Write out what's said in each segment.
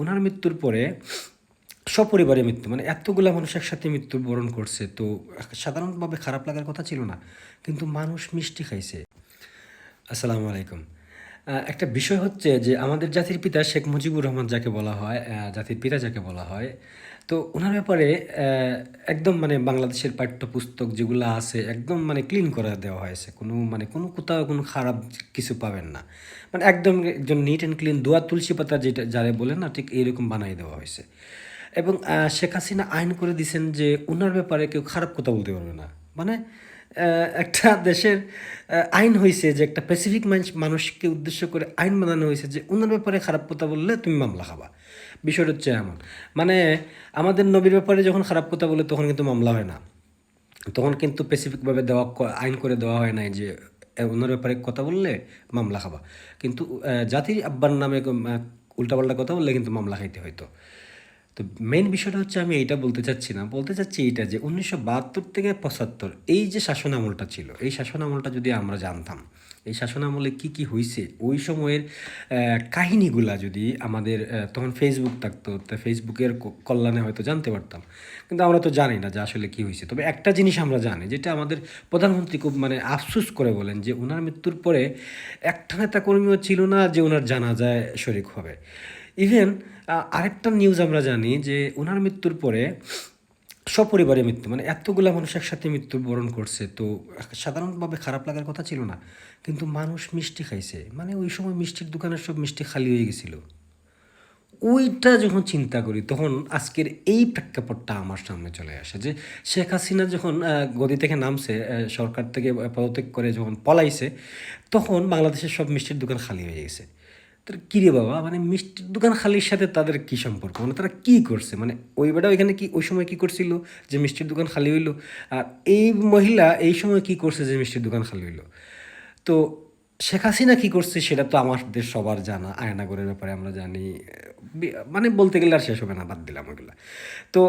ওনার মৃত্যুর পরে সপরিবারে মৃত্যু মানে এতগুলা মানুষ একসাথে মৃত্যুবরণ করছে, তো সাধারণভাবে খারাপ লাগার কথা ছিল না, কিন্তু মানুষ মিষ্টি খাইছে। আসসালামু আলাইকুম। একটা বিষয় হচ্ছে যে আমাদের জাতির পিতা শেখ মুজিবুর রহমান যাকে বলা হয় জাতির পিতা যাকে বলা হয় তো ওনার ব্যাপারে একদম মানে বাংলাদেশের পাঠ্যপুস্তক যেগুলো আছে, একদম মানে ক্লিন করে দেওয়া হয়েছে। কোনো মানে কোনো কোথাও কোনো খারাপ কিছু পাবেন না। মানে একদম একজন নিট অ্যান্ড ক্লিন দোয়া তুলসী পাতা যেটা, যারে বলে না, ঠিক এইরকম বানাই দেওয়া হয়েছে। এবং শেখ হাসিনা আইন করে দিয়েছেন যে, ওনার ব্যাপারে কেউ খারাপ কথা বলতে পারবে না। মানে একটা দেশের আইন হয়েছে যে একটা স্পেসিফিক মানুষকে উদ্দেশ্য করে আইন বানানো হয়েছে যে ওনার ব্যাপারে খারাপ কথা বললে তুমি মামলা খাবা। বিষয়টা হচ্ছে এমন। মানে আমাদের নবীর ব্যাপারে যখন খারাপ কথা বলে তখন কিন্তু মামলা হয় না। তখন কিন্তু স্পেসিফিকভাবে দেওয়া আইন করে দেওয়া হয় নাই যে ওনার ব্যাপারে কথা বললে মামলা খাবা। কিন্তু জাতির আব্বার নামে উল্টাপাল্টা কথা বললে কিন্তু মামলা খাইতে হইতো। তো মেন বিষয়টা হচ্ছে আমি এইটা বলতে চাচ্ছি না। বলতে চাচ্ছি এইটা যে উনিশশো বাহাত্তর থেকে পঁচাত্তর এই যে শাসন আমলটা ছিল, এই শাসন আমলটা যদি আমরা জানতাম, এই শাসন আমলে কী কী হয়েছে ওই সময়ের কাহিনীগুলা যদি আমাদের তখন ফেসবুক থাকতো, তো ফেসবুকের কল্যাণে হয়তো জানতে পারতাম। কিন্তু আমরা তো জানি না যে আসলে কী হয়েছে তবে একটা জিনিস আমরা জানি, যেটা আমাদের প্রধানমন্ত্রী খুব মানে আফসুস করে বলেন যে ওনার মৃত্যুর পরে একটা নেতা কর্মীও ছিল না যে ওনার জানাজায় শরিক হবে। ইভেন আরেকটা নিউজ আমরা জানি যে ওনার মৃত্যুর পরে সপরিবারে মৃত্যু মানে এতগুলা মানুষ একসাথে মৃত্যুবরণ করছে, তো সাধারণভাবে খারাপ লাগার কথা ছিল না, কিন্তু মানুষ মিষ্টি খাইছে। মানে ওই সময় মিষ্টির দোকানের সব মিষ্টি খালি হয়ে গেছিল। ওইটা যখন চিন্তা করি, তখন আজকের এই প্রেক্ষাপটটা আমার সামনে চলে আসে যে শেখ হাসিনা যখন গদি থেকে নামছে সরকার থেকে পদত্যাগ করে যখন পলাইছে, তখন বাংলাদেশের সব মিষ্টির দোকান খালি হয়ে গেছে। তো কিরে বাবা? মানে মিষ্টির দোকান খালির সাথে তাদের কি সম্পর্ক? মানে তারা কি করছে? মানে ওই বেটা ওইখানে কি, ওই সময় কি করছিল যে মিষ্টির দোকান খালি হইল? আর এই মহিলা এই সময় কি করছে যে মিষ্টির দোকান খালি হইল? তো শেখ হাসিনা কী করছে সেটা তো আমাদের সবার জানা, আয়নাগরের ব্যাপারে আমরা জানি। মানে বলতে গেলে আর শেষ হবে না, বাদ দিলাম ওইগুলা। তো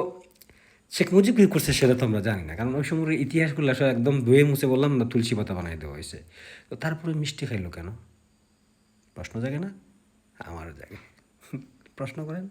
শেখ মুজিব কী করছে সেটা তো আমরা জানি না, কারণ ওই সময়ের ইতিহাসগুলো আসলে একদম ধুয়ে মুছে বললাম না, তুলসী পাতা বানাই দেওয়া হয়েছে। তো তারপরে মিষ্টি খাইলো কেন? প্রশ্ন জাগে না? আমার জায়গায়। প্রশ্ন করেন?